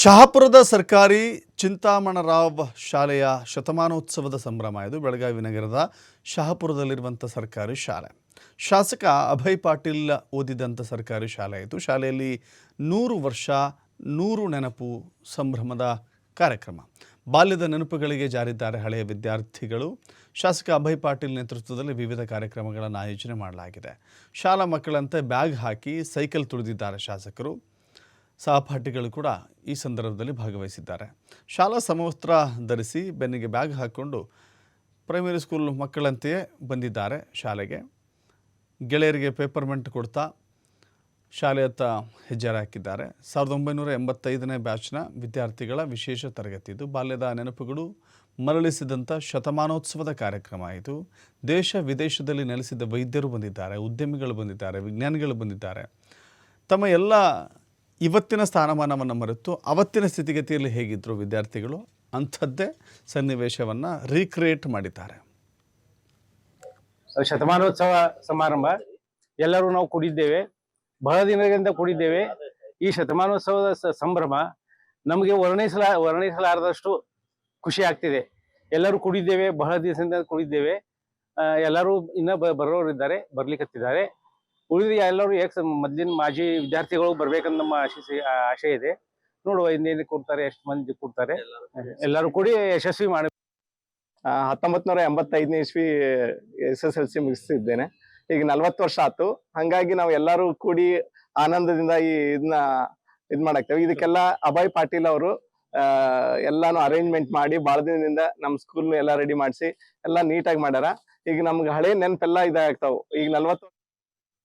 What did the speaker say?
ಶಹಾಪುರದ ಸರ್ಕಾರಿ ಚಿಂತಾಮಣರಾವ್ ಶಾಲೆಯ ಶತಮಾನೋತ್ಸವದ ಸಂಭ್ರಮ ಇದು ಬೆಳಗಾವಿ ನಗರದ ಶಹಾಪುರದಲ್ಲಿರುವಂಥ ಸರ್ಕಾರಿ ಶಾಲೆ. ಶಾಸಕ ಅಭಯ್ ಪಾಟೀಲ್ ಓದಿದಂಥ ಸರ್ಕಾರಿ ಶಾಲೆ ಇದು. ಶಾಲೆಯಲ್ಲಿ ನೂರು ವರ್ಷ, ನೂರು ನೆನಪು ಸಂಭ್ರಮದ ಕಾರ್ಯಕ್ರಮ. ಬಾಲ್ಯದ ನೆನಪುಗಳಿಗೆ ಜಾರಿದ್ದಾರೆ ಹಳೆಯ ವಿದ್ಯಾರ್ಥಿಗಳು. ಶಾಸಕ ಅಭಯ್ ಪಾಟೀಲ್ ನೇತೃತ್ವದಲ್ಲಿ ವಿವಿಧ ಕಾರ್ಯಕ್ರಮಗಳನ್ನು ಆಯೋಜನೆ ಮಾಡಲಾಗಿದೆ. ಶಾಲಾ ಮಕ್ಕಳಂತೆ ಬ್ಯಾಗ್ ಹಾಕಿ ಸೈಕಲ್ ತುಳಿದಿದ್ದಾರೆ ಶಾಸಕರು. ಸಹಪಾಠಿಗಳು ಕೂಡ ಈ ಸಂದರ್ಭದಲ್ಲಿ ಭಾಗವಹಿಸಿದ್ದಾರೆ. ಶಾಲಾ ಸಮವಸ್ತ್ರ ಧರಿಸಿ ಬೆನ್ನಿಗೆ ಬ್ಯಾಗ್ ಹಾಕ್ಕೊಂಡು ಪ್ರೈಮರಿ ಸ್ಕೂಲ್ ಮಕ್ಕಳಂತೆಯೇ ಬಂದಿದ್ದಾರೆ ಶಾಲೆಗೆ. ಗೆಳೆಯರಿಗೆ ಪೇಪರ್ಮೆಂಟ್ ಕೊಡ್ತಾ ಶಾಲೆಯತ್ತ ಹೆಜ್ಜೆ ಹಾಕಿದ್ದಾರೆ. ಸಾವಿರದ ಒಂಬೈನೂರ ಎಂಬತ್ತೈದನೇ ಬ್ಯಾಚ್ನ ವಿದ್ಯಾರ್ಥಿಗಳ ವಿಶೇಷ ತರಗತಿ ಇದು ಬಾಲ್ಯದ ನೆನಪುಗಳು ಮರಳಿಸಿದಂಥ ಶತಮಾನೋತ್ಸವದ ಕಾರ್ಯಕ್ರಮ ಇದು. ದೇಶ ವಿದೇಶದಲ್ಲಿ ನೆಲೆಸಿದ ವೈದ್ಯರು ಬಂದಿದ್ದಾರೆ, ಉದ್ಯಮಿಗಳು ಬಂದಿದ್ದಾರೆ, ವಿಜ್ಞಾನಿಗಳು ಬಂದಿದ್ದಾರೆ. ತಮ್ಮ ಎಲ್ಲ ಇವತ್ತಿನ ಸ್ಥಾನಮಾನವನ್ನು ಮರೆತು ಅವತ್ತಿನ ಸ್ಥಿತಿಗತಿಯಲ್ಲಿ ಹೇಗಿದ್ದರು ವಿದ್ಯಾರ್ಥಿಗಳು, ಅಂಥದ್ದೇ ಸನ್ನಿವೇಶವನ್ನು ರೀಕ್ರಿಯೇಟ್ ಮಾಡಿದ್ದಾರೆ. ಶತಮಾನೋತ್ಸವ ಸಮಾರಂಭ. ಎಲ್ಲರೂ ನಾವು ಕೂಡಿದ್ದೇವೆ. ಬಹಳ ದಿನಗಳಿಂದ ಕೂಡಿದ್ದೇವೆ. ಈ ಶತಮಾನೋತ್ಸವದ ಸಂಭ್ರಮ ನಮಗೆ ವರ್ಣಿಸಲ ವರ್ಣಿಸಲಾರದಷ್ಟು ಖುಷಿ ಆಗ್ತಿದೆ. ಎಲ್ಲರೂ ಕೂಡಿದ್ದೇವೆ. ಬಹಳ ದಿವಸದಿಂದ ಕೂಡಿದ್ದೇವೆ. ಎಲ್ಲರೂ ಇನ್ನ ಬರೋರಿದ್ದಾರೆ ಬರ್ಲಿಕ್ಕತ್ತಿದ್ದಾರೆ ಉಳಿದ ಎಲ್ಲರೂ ಎಕ್ಸ್ ಮೊದ್ಲಿನ ಮಾಜಿ ವಿದ್ಯಾರ್ಥಿಗಳು ಬರ್ಬೇಕಂತ ನಮ್ಮ ಆಶಿಸಿ ಆಶೆ ಇದೆ. ನೋಡುವ ಇನ್ನೇನು ಕೊಡ್ತಾರೆ, ಎಷ್ಟು ಮಂದಿ ಕೊಡ್ತಾರೆ. ಎಲ್ಲರೂ ಕೂಡಿ ಯಶಸ್ವಿ ಮಾಡಿ ಹತ್ತೊಂಬತ್ ನೂರ ಎಂಬತ್ತೈದನೇ ಇಸ್ವಿ ಎಸ್ ಎಸ್ ಎಲ್ ಸಿ ಮುಗಿಸ್ತಿದ್ದೇನೆ. ಈಗ ನಲ್ವತ್ತು ವರ್ಷ ಆತು. ಹಂಗಾಗಿ ನಾವು ಎಲ್ಲರೂ ಕೂಡಿ ಆನಂದದಿಂದ ಈ ಇದನ್ನ ಇದ್ ಮಾಡಾಕ್ತೇವೆ. ಇದಕ್ಕೆಲ್ಲ ಅಭಯ್ ಪಾಟೀಲ್ ಅವರು ಎಲ್ಲಾನು ಅರೇಂಜ್ಮೆಂಟ್ ಮಾಡಿ ಬಹಳ ದಿನದಿಂದ ನಮ್ ಸ್ಕೂಲ್ ಎಲ್ಲ ರೆಡಿ ಮಾಡಿಸಿ ಎಲ್ಲ ನೀಟಾಗಿ ಮಾಡ್ಯಾರ. ಈಗ ನಮ್ಗೆ ಹಳೆ ನೆನಪೆಲ್ಲ ಇದಾಗ್ತಾವ. ಈಗ ನಲ್ವತ್ತು